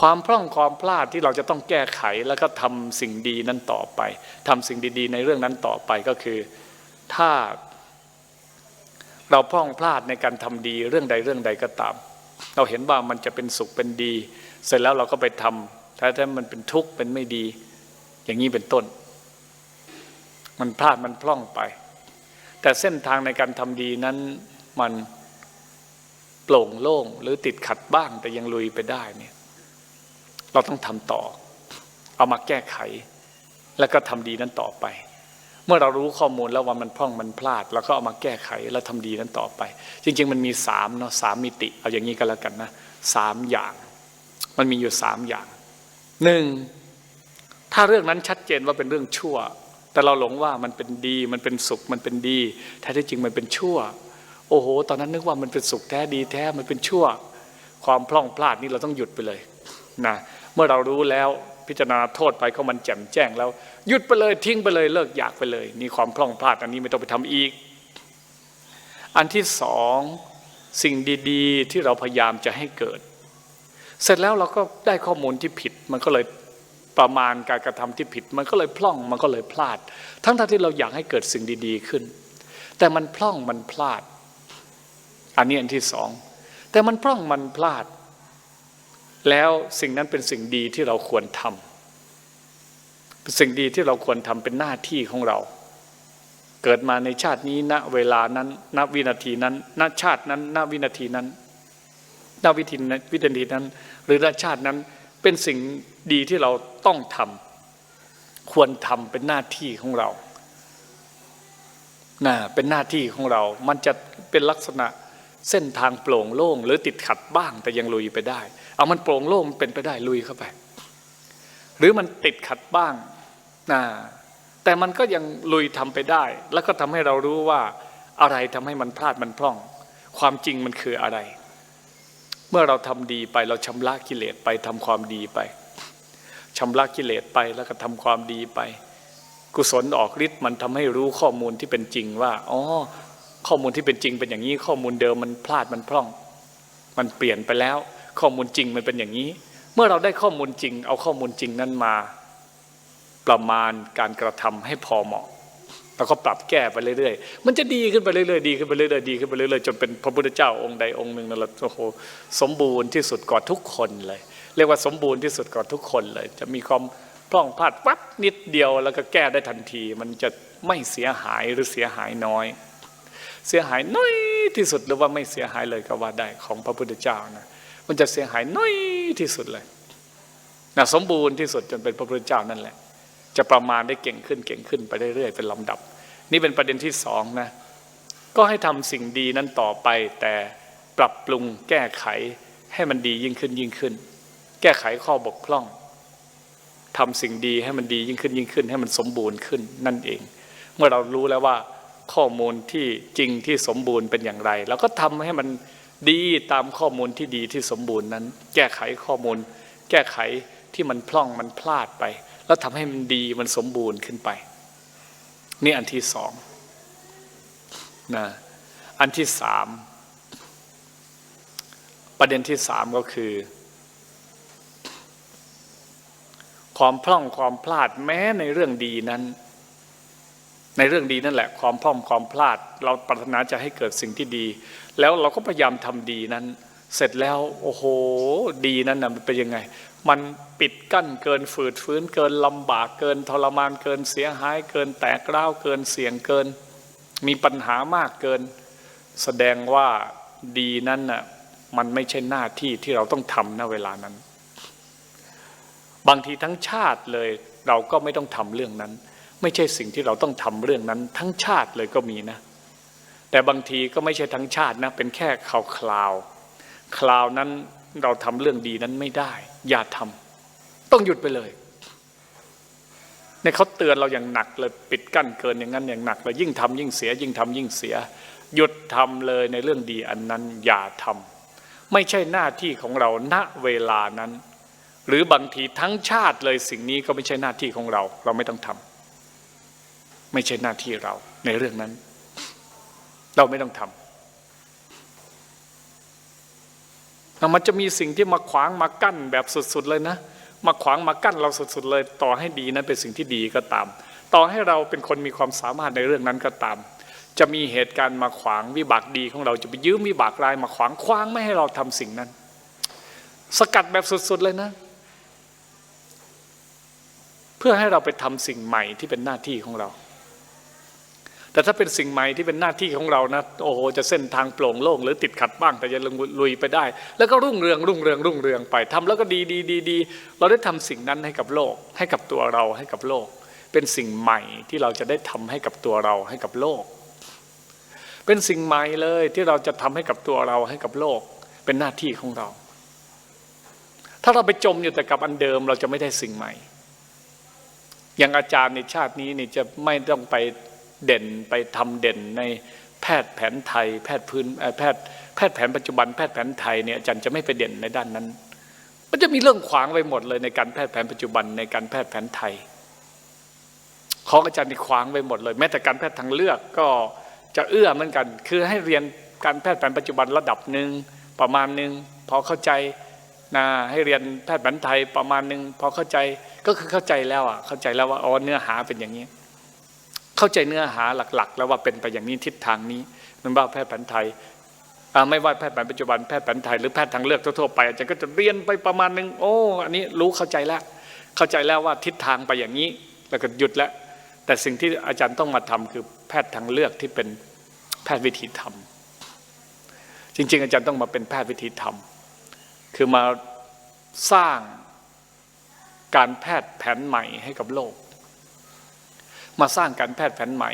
ความพร่องความพลาดที่เราจะต้องแก้ไขแล้วก็ทำสิ่งดีนั้นต่อไปทำสิ่งดี ๆ ในเรื่องนั้นต่อไปก็คือ ถ้า เราพร่องพลาดในการทำดีเรื่องใดเรื่องใดก็ตาม เราเห็นว่ามันจะเป็นสุขเป็นดี เสร็จแล้วเราก็ไปทำถ้าถ้ามันเป็นทุกข์เป็นไม่ดี อย่างนี้เป็นต้น มันพลาดมันพร่องไป แต่เส้นทางในการทำดีนั้นมันโปร่งโล่งหรือติดขัดบ้างแต่ยังลุยไปได้เนี่ย เราต้องทำต่อ เอามาแก้ไข แล้วก็ทำดีนั้นต่อไป เมื่อเรารู้ข้อมูลแล้วว่ามันพร่องมันพลาดเราก็เอามาแก้ไขแล้วทำดีนั้นต่อไป จริง ๆ มันมีสามเนาะสามมิติ เอาอย่างนี้ก็แล้วกันนะสามอย่าง มันมีอยู่สามอย่างหนึ่งถ้าเรื่องนั้นชัดเจนว่าเป็นเรื่องชั่ว แต่เราหลงว่ามันเป็นดี มันเป็นสุขมันเป็นดี แท้ที่จริงมันเป็นชั่ว โอ้โห ตอนนั้นนึกว่ามันเป็นสุขแท้ดีแท้มันเป็นชั่ว ความพร่องพลาดนี่เราต้องหยุดไปเลยนะ เมื่อเรารู้แล้วพิจารณาโทษไปก็มันแจ่มแจ้งแล้ว หยุดไปเลยทิ้งไปเลยเลิกอยากไปเลย นี่ความพร่องพลาดอันนี้ไม่ต้องไปทำอีก อันที่สองสิ่งดีๆ ที่เราพยายามจะให้เกิด เสร็จแล้วเราก็ได้ข้อมูลที่ผิดมันก็เลยประมาณการกระทำที่ผิด มันก็เลยพร่องมันก็เลยพลาด ทั้งๆที่เราอยากให้เกิดสิ่งดีๆขึ้น แต่มันพร่องมันพลาด อันนี้อันที่สองแต่มันพร่องมันพลาด แล้วสิ่งนั้นเป็นสิ่งดีที่เราควรทำเป็นสิ่งดีที่เราควรทำเป็นหน้าที่ของเรา เกิดมาในชาตินี้ณเวลานั้นณวินาทีนั้นณชาตินั้นณวินาทีนั้นณวิธีวินาทีนั้น หรือณชาตินั้นเป็นสิ่งดีที่เราต้องทำควรทำเป็นหน้าที่ของเรานะเป็นหน้าที่ของเรา มันจะเป็นลักษณะ เส้นทางโปร่งโล่งหรือติดขัดบ้างแต่ยังลุยไปได้ เอามันโปร่งโล่งเป็นไปได้ลุยเข้าไป หรือมันติดขัดบ้างนะแต่มันก็ยังลุยทำไปได้ แล้วก็ทำให้เรารู้ว่าอะไรทำให้มันพลาดมันพร่อง ความจริงมันคืออะไร เมื่อเราทำดีไปเราชำระกิเลสไปทำความดีไปชำระกิเลสไปแล้วก็ทำความดีไป กุศลออกฤทธิ์มันทำให้รู้ข้อมูลที่เป็นจริงว่าอ๋อ ข้อมูลที่เป็นจริงเป็นอย่างนี้ ข้อมูลเดิมมันพลาดมันพร่อง มันเปลี่ยนไปแล้ว ข้อมูลจริงมันเป็นอย่างนี้ เมื่อเราได้ข้อมูลจริง เอาข้อมูลจริงนั้นมา ประมาณการกระทำให้พอเหมาะแล้วก็ปรับแก้ไปเรื่อยๆ มันจะดีขึ้นไปเรื่อยๆ ดีขึ้นไปเรื่อยๆ ดีขึ้นไปเรื่อยๆ จนเป็นพระพุทธเจ้าองค์ใดองค์หนึ่งนั่นแหละโอ้โหสมบูรณ์ที่สุดก่อนทุกคนเลย เรียกว่าสมบูรณ์ที่สุดก่อนทุกคนเลย จะมีความพร่องพลาดวับนิดเดียวแล้วก็แก้ได้ทันที มันจะไม่เสียหายหรือเสียหายน้อย เสียหายน้อยที่สุดหรือว่าไม่เสียหายเลยก็ว่าได้ของพระพุทธเจ้านะมันจะเสียหายน้อยที่สุดเลยนะสมบูรณ์ที่สุดจนเป็นพระพุทธเจ้านั่นแหละ จะประมาณได้เก่งขึ้นเก่งขึ้นไปเรื่อยๆเป็นลำดับ นี่เป็นประเด็นที่สองนะก็ให้ทำสิ่งดีนั้นต่อไป แต่ปรับปรุงแก้ไขให้มันดียิ่งขึ้นยิ่งขึ้น แก้ไขข้อบกพร่องทำสิ่งดีให้มันดียิ่งขึ้นยิ่งขึ้น ให้มันสมบูรณ์ขึ้นนั่นเอง เมื่อเรารู้แล้วว่า ข้อมูลที่จริงที่สมบูรณ์เป็นอย่างไรเราก็ทำให้มันดีตามข้อมูลที่ดีที่สมบูรณ์นั้น แก้ไขข้อมูล แก้ไขที่มันพร่องมันพลาดไป แล้วทำให้มันดีมันสมบูรณ์ขึ้นไป นี่อันที่สองนะอันที่สามประเด็นที่สามก็คือ ความพร่องความพลาดแม้ในเรื่องดีนั้น ในเรื่องดีนั่นแหละความพร่องความพลาด เราปรารถนาจะให้เกิดสิ่งที่ดี แล้วเราก็พยายามทำดีนั้น เสร็จแล้วโอ้โหดีนั้นนะมันเป็นยังไง มันปิดกั้นเกินฝืดฟื้นเกินลำบากเกินทรมานเกินเสียหาย เกินแตกร้าวเกินเสี่ยงเกิน มีปัญหามากเกิน แสดงว่าดีนั้นน่ะมันไม่ใช่หน้าที่ที่เราต้องทำณเวลานั้น บางทีทั้งชาติเลยเราก็ไม่ต้องทำเรื่องนั้น ไม่ใช่สิ่งที่เราต้องทำเรื่องนั้น ทั้งชาติเลยก็มีนะ แต่บางทีก็ไม่ใช่ทั้งชาตินะ เป็นแค่คราวคราว คราวนั้นเราทำเรื่องดีนั้นไม่ได้ อย่าทำต้องหยุดไปเลยในเขาเตือนเราอย่างหนักเลยปิดกั้นเกินอย่างนั้นอย่างหนักเลยยิ่งทำยิ่งเสีย ยิ่งทำยิ่งเสีย หยุดทำเลยในเรื่องดีอันนั้นอย่าทำไม่ใช่หน้าที่ของเราณเวลานั้น หรือบางทีทั้งชาติเลยสิ่งนี้ก็ไม่ใช่หน้าที่ของเรา เราไม่ต้องทำ ไม่ใช่หน้าที่เราในเรื่องนั้น เราไม่ต้องทแล้วมันจะมีสิ่งที่มาขวางมากั้นแบบสุด ๆ เลยนะ มาขวางมากั้นเราสุด ๆ เลย ต่อให้ดีนั้นเป็นสิ่งที่ดีก็ตาม ต่อให้เราเป็นคนมีความสามารถในเรื่องนั้นก็ตาม จะมีเหตุการณ์มาขวางวิบากดีของเราจะไปยืมวิบากรายมาขวางขวางไม่ให้เราทำสิ่งนั้น สกัดแบบสุด ๆ เลยนะเพื่อให้เราไปทำสิ่งใหม่ที่เป็นหน้าที่ของเรา แต่ถ้าเป็นสิ่งใหม่ที่เป็นหน้าที่ของเรานะโอ้โหจะเส้นทางโปร่งโล่งหรือติดขัดบ้าง แต่จะลุยไปได้ แล้วก็รุ่งเรืองรุ่งเรืองรุ่งเรืองไปทำแล้วก็ดีดีดีดีเราได้ทำสิ่งนั้นให้กับโลก ให้กับตัวเราให้กับโลก เป็นสิ่งใหม่ที่เราจะได้ทำให้กับตัวเราให้กับโลก เป็นสิ่งใหม่เลยที่เราจะทำให้กับตัวเราให้กับโลก เป็นหน้าที่ของเรา ถ้าเราไปจมอยู่แต่กับอันเดิมเราจะไม่ได้สิ่งใหม่อย่างอาจารย์ในชาตินี้นี่จะไม่ต้องไป เด่นไปทำเด่นในแพทย์แผนไทย แพทย์พื้นแพทย์แพทย์แผนปัจจุบันแพทย์แผนไทยเนี่ยอาจารย์จะไม่ไปเด่นในด้านนั้น มันจะมีเรื่องขวางไปหมดเลยในการแพทย์แผนปัจจุบันในการแพทย์แผนไทยของอาจารย์นี่ขวางไปหมดเลย แม้แต่การแพทย์ทางเลือกก็จะเอื้อเหมือนกัน คือให้เรียนการแพทย์แผนปัจจุบันระดับหนึ่งประมาณหนึ่งพอเข้าใจนะให้เรียนแพทย์แผนไทยประมาณหนึ่งพอเข้าใจก็คือเข้าใจแล้วอะเข้าใจแล้วว่าอ๋อเนื้อหาเป็นอย่างนี้ เข้าใจเนื้อหาหลัก ๆ แล้วว่าเป็นไปอย่างนี้ทิศทางนี้มันว่าแพทย์แผนไทยไม่ว่าแพทย์แผนปัจจุบันแพทย์แผนไทยหรือแพทย์ทางเลือกทั่วๆไปอาจารย์ก็จะเรียนไปประมาณหนึ่งโอ้อันนี้รู้เข้าใจแล้ว เข้าใจแล้วว่าทิศทางไปอย่างนี้ แล้วก็หยุดแล้ว แต่สิ่งที่อาจารย์ต้องมาทำคือแพทย์ทางเลือกที่เป็นแพทย์วิธีธรรม จริง ๆ อาจารย์ต้องมาเป็นแพทย์วิธีธรรม คือมาสร้างการแพทย์แผนใหม่ให้กับโลก มาสร้างการแพทย์แผนใหม่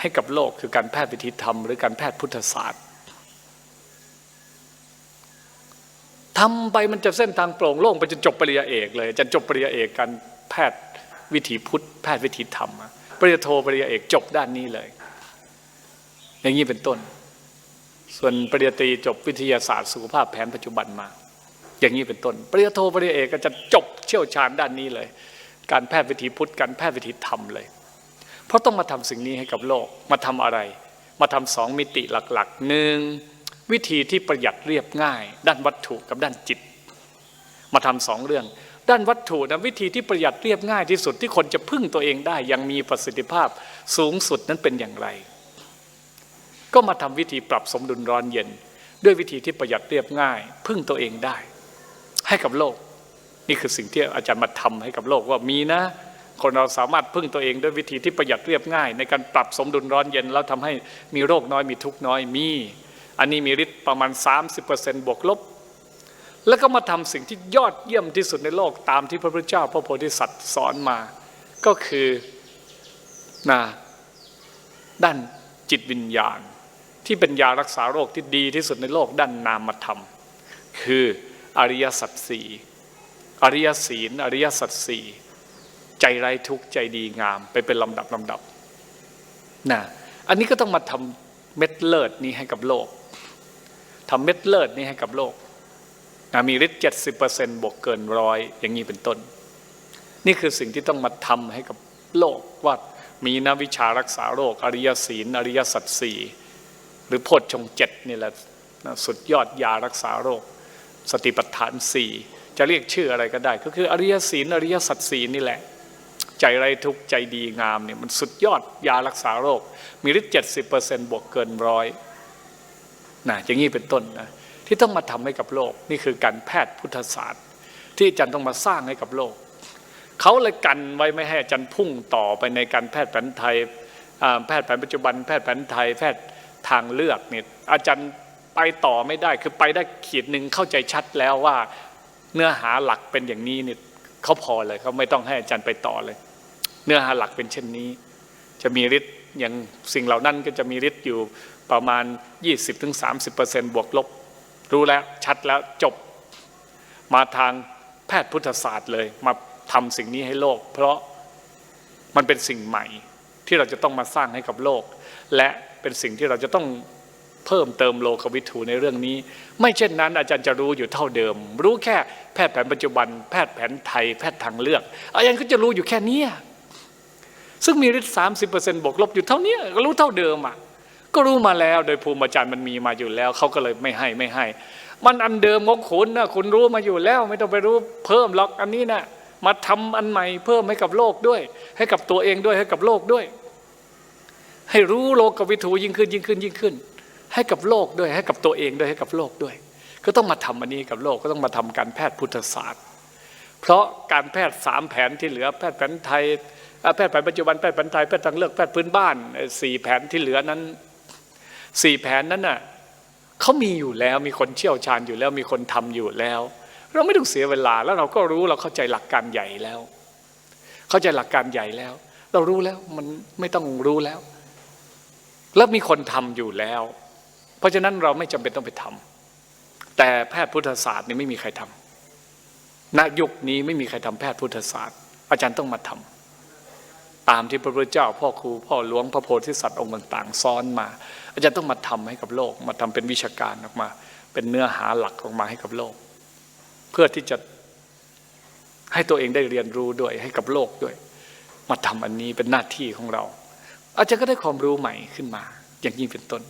ให้กับโลกคือการแพทย์วิธีธรรม หรือการแพทย์พุทธศาสตร์ทำไปมันจะเส้นทางโปร่งโล่งไปจนจบปริญญาเอกเลยจะจบปริญญาเอกการแพทย์วิถีพุทธ แพทย์วิถีธรรมปริญญาโทปริญญาเอกจบด้านนี้เลย อย่างนี้เป็นต้น ส่วนปริญญาตรีจบวิทยาศาสตร์สุขภาพแผนปัจจุบันมา อย่างนี้เป็นต้น ปริญญาโทปริญญาเอกก็จะจบเชี่ยวชาญด้านนี้เลย การแพทย์วิถีพุทธ การแพทย์วิถีธรรมเลย เพราะต้องมาทำสิ่งนี้ให้กับโลกมาทำอะไร มาทำสองมิติหลักๆหนึ่งวิธีที่ประหยัดเรียบง่าย ด้านวัตถุกับด้านจิต มาทำสองเรื่อง ด้านวัตถุนะวิธีที่ประหยัดเรียบง่ายที่สุดที่คนจะพึ่งตัวเองได้อยังมีประสิทธิภาพสูงสุดนั้นเป็นอย่างไร ก็มาทำวิธีปรับสมดุลร้อนเย็น ด้วยวิธีที่ประหยัดเรียบง่าย พึ่งตัวเองได้ ให้กับโลก นี่คือสิ่งที่อาจารย์มาทำให้กับโลกว่ามีนะ คนเราสามารถพึ่งตัวเองด้วยวิธีที่ประหยัดเรียบง่าย ในการปรับสมดุลร้อนเย็น แล้วทำให้มีโรคน้อยมีทุกข์น้อยมี อันนี้มีฤทธิ์ประมาณ 30%บวกลบ แล้วก็มาทำสิ่งที่ยอดเยี่ยมที่สุดในโลกตามที่พระพุทธเจ้า พระโพธิสัตว์สอนมา ก็คือนะด้านจิตวิญญาณ ที่เป็นยารักษาโรคที่ดีที่สุดในโลกด้านนามธรรม คืออริยสัจสี่อริยศีลอริยสัจสี่ ใจไร้ทุกข์ใจดีงาม ไปเป็นลำดับลำดับนะอันนี้ก็ต้องมาทำเม็ดเลิศนี้ให้กับโลกทำเม็ดเลิศนี้ให้กับโลกนะมีฤทธิ์เจ็ดสิบเปอร์เซ็นต์บวกเกินร้อยอย่างนี้เป็นต้น นี่คือสิ่งที่ต้องมาทำให้กับโลกว่ามีนวิชารักษาโรค อริยศีล อริยสัจสี่หรือโพชฌงเจ็ดนี่แหละนะสุดยอดยารักษาโรค สติปัฏฐานสี่จะเรียกชื่ออะไรก็ได้ ก็คืออริยศีลอริยสัจสี่นี่แหละ ใจไรทุกข์ใจดีงามเนี่ยมันสุดยอดยารักษาโรค มีฤทธิ์เจ็ดสิบเปอร์เซ็นต์บวกเกินร้อยนะอย่างนี้เป็นต้นนะที่ต้องมาทำให้กับโลก นี่คือการแพทย์พุทธศาสตร์ ที่อาจารย์ต้องมาสร้างให้กับโลก เขาเลยกันไว้ไม่ให้อาจารย์พุ่งต่อไปในการแพทย์แผนไทยแพทย์แผนปัจจุบัน แพทย์แผนไทย แพทย์ทางเลือกเนี่ยอาจารย์ไปต่อไม่ได้คือไปได้ขีดหนึ่งเข้าใจชัดแล้วว่าเนื้อหาหลักเป็นอย่างนี้เนี่ยเขาพอเลยเขาไม่ต้องให้อาจารย์ไปต่อเลย เนื้อหาหลักเป็นเช่นนี้ จะมีฤทธิ์อย่างสิ่งเหล่านั้นก็จะมีฤทธิ์อยู่ประมาณ 20-30%บวกลบ รู้แล้วชัดแล้วจบมาทางแพทย์พุทธศาสตร์เลย มาทำสิ่งนี้ให้โลก เพราะมันเป็นสิ่งใหม่ที่เราจะต้องมาสร้างให้กับโลก และเป็นสิ่งที่เราจะต้องเพิ่มเติมโลกวิถูในเรื่องนี้ ไม่เช่นนั้น อาจารย์จะรู้อยู่เท่าเดิม รู้แค่แพทย์แผนปัจจุบัน แพทย์แผนไทย แพทย์ทางเลือก อาจารย์ก็จะรู้อยู่แค่นี้ ซึ่งมีฤทธิ์สามสิบเปอร์เซ็นต์บวกลบอยู่เท่านี้ก็รู้เท่าเดิมอะก็รู้มาแล้วโดยภูมิอาจารย์มันมีมาอยู่แล้วเขาก็เลยไม่ให้ไม่ให้ มันอันเดิมของคุณนะคุณรู้มาอยู่แล้ว ไม่ต้องไปรู้เพิ่มหรอกอันนี้นะมาทำอันใหม่เพิ่มให้กับโลกด้วย ให้กับตัวเองด้วยให้กับโลกด้วย ให้รู้โลกกับวิถูยิ่งขึ้นยิ่งขึ้นยิ่งขึ้น ให้กับโลกด้วยให้กับตัวเองด้วยให้กับโลกด้วย ก็ต้องมาทำอันนี้กับโลกก็ต้องมาทำการแพทย์พุทธศาสตร์ เพราะการแพทย์สามแผนที่เหลือแพทย์แผนไทย แพทย์แผนปัจจุบันแพทย์แผนไทยแพทย์ทางเลือกแพทย์พื้นบ้านสี่แผนที่เหลือนั้นสี่แผนนั้นน่ะเขามีอยู่แล้วมีคนเชี่ยวชาญอยู่แล้วมีคนทำอยู่แล้ว เราไม่ต้องเสียเวลาแล้วเราก็รู้เราเข้าใจหลักการใหญ่แล้ว เข้าใจหลักการใหญ่แล้ว เรารู้แล้วมันไม่ต้องรู้แล้ว แล้วมีคนทำอยู่แล้ว เพราะฉะนั้นเราไม่จำเป็นต้องไปทำแต่แพทย์พุทธศาสตร์นี่ไม่มีใครทำณยุคนี้ไม่มีใครทำแพทย์พุทธศาสตร์ อาจารย์ต้องมาทำ ตามที่พระพุทธเจ้า พ่อครูพ่อหลวงพระโพธิสัตว์องค์ต่างๆซ้อนมา อาจารย์ต้องมาทำให้กับโลก มาทำเป็นวิชาการออกมา เป็นเนื้อหาหลักออกมาให้กับโลก เพื่อที่จะให้ตัวเองได้เรียนรู้ด้วยให้กับโลกด้วย มาทำอันนี้เป็นหน้าที่ของเรา อาจารย์ก็ได้ความรู้ใหม่ขึ้นมา อย่างยิ่งเป็นต้น